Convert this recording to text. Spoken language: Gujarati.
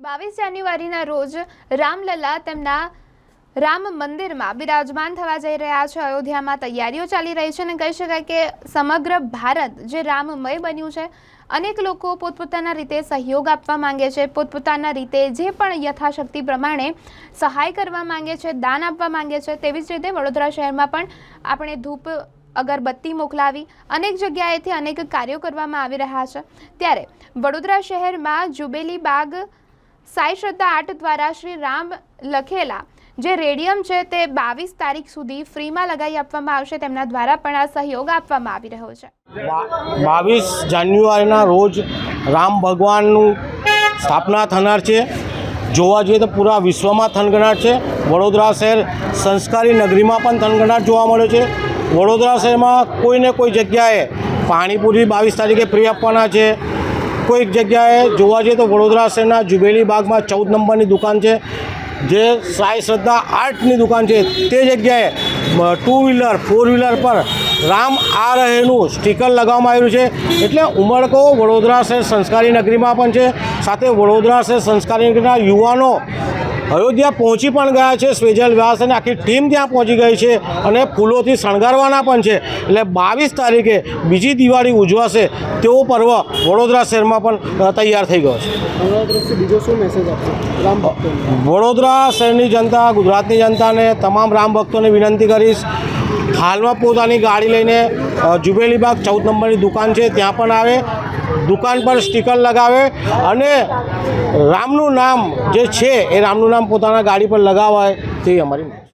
બાવીસ જાન્યુઆરીના રોજ રામલલા તેમના રામ મંદિરમાં બિરાજમાન થવા જઈ રહ્યા છે. અયોધ્યામાં તૈયારીઓ ચાલી રહી છે અને કહી શકાય કે સમગ્ર ભારત જે રામમય બન્યું છે, અનેક લોકો પોતપોતાના રીતે સહયોગ આપવા માંગે છે. પોતપોતાના રીતે જે પણ યથાશક્તિ પ્રમાણે સહાય કરવા માંગે છે, દાન આપવા માંગે છે, તેવી જ રીતે વડોદરા શહેરમાં પણ આપણે ધૂપ, અગરબત્તી મોકલાવી અનેક જગ્યાએથી અનેક કાર્યો કરવામાં આવી રહ્યા છે. ત્યારે વડોદરા શહેરમાં જુબેલી બાગ સાઈ શ્રદ્ધા આર્ટ દ્વારા શ્રી રામ લખેલા જે રેડિયમ છે તે બાવીસ તારીખ સુધી ફ્રીમાં લગાવી આપવામાં આવશે. તેમના દ્વારા પણ આ સહયોગ આપવામાં આવી રહ્યો છે. બાવીસ જાન્યુઆરીના રોજ રામ ભગવાનનું સ્થાપના થનાર છે. જોવા જઈએ તો પૂરા વિશ્વમાં થનગનાટ છે. વડોદરા શહેર સંસ્કારી નગરીમાં પણ થનગનાટ જોવા મળે છે. વડોદરા શહેરમાં કોઈને કોઈ જગ્યાએ પાણીપુરી બાવીસ તારીખે ફ્રી આપવાના છે. કોઈક જગ્યાએ જોવા જઈએ તો વડોદરા શહેરના જુબેલી બાગમાં ચૌદ નંબરની દુકાન છે. જે સાઈ શ્રદ્ધા આર્ટની દુકાન છે. તે જગ્યાએ ટુ વ્હીલર ફોર વ્હીલર પર રામ આ રહેનું સ્ટીકર લગાવવામાં આવ્યું છે. એટલે ઉમળકો વડોદરા શહેર સંસ્કારી નગરીમાં પણ છે. સાથે વડોદરા શહેર સંસ્કારી નગરીના યુવાનો અયોધ્યા પહોંચી પણ ગયા છે. સ્વેજલ વ્યાસ અને આખી ટીમ ત્યાં પહોંચી ગઈ છે અને ફૂલોથી શણગારવાના પણ છે. એટલે બાવીસ તારીખે બીજી દિવાળી ઉજવાશે તેવો પર્વ વડોદરા શહેરમાં પણ તૈયાર થઈ ગયો છે. વડોદરા શહેરની જનતા, ગુજરાતની જનતાને તમામ રામ ભક્તોને વિનંતી કરીશ. હાલમાં પોતાની ગાડી લઈને જુબેલીબાગ જુબેલી બાગ ચૌદ નંબરની દુકાન છે. ત્યાં પણ આવે. દુકાન પર સ્ટીકર લગાવે અને રામનું નામ જે છે એ રામનું નામ પોતાના ગાડી પર લગાવાય, તે અમારી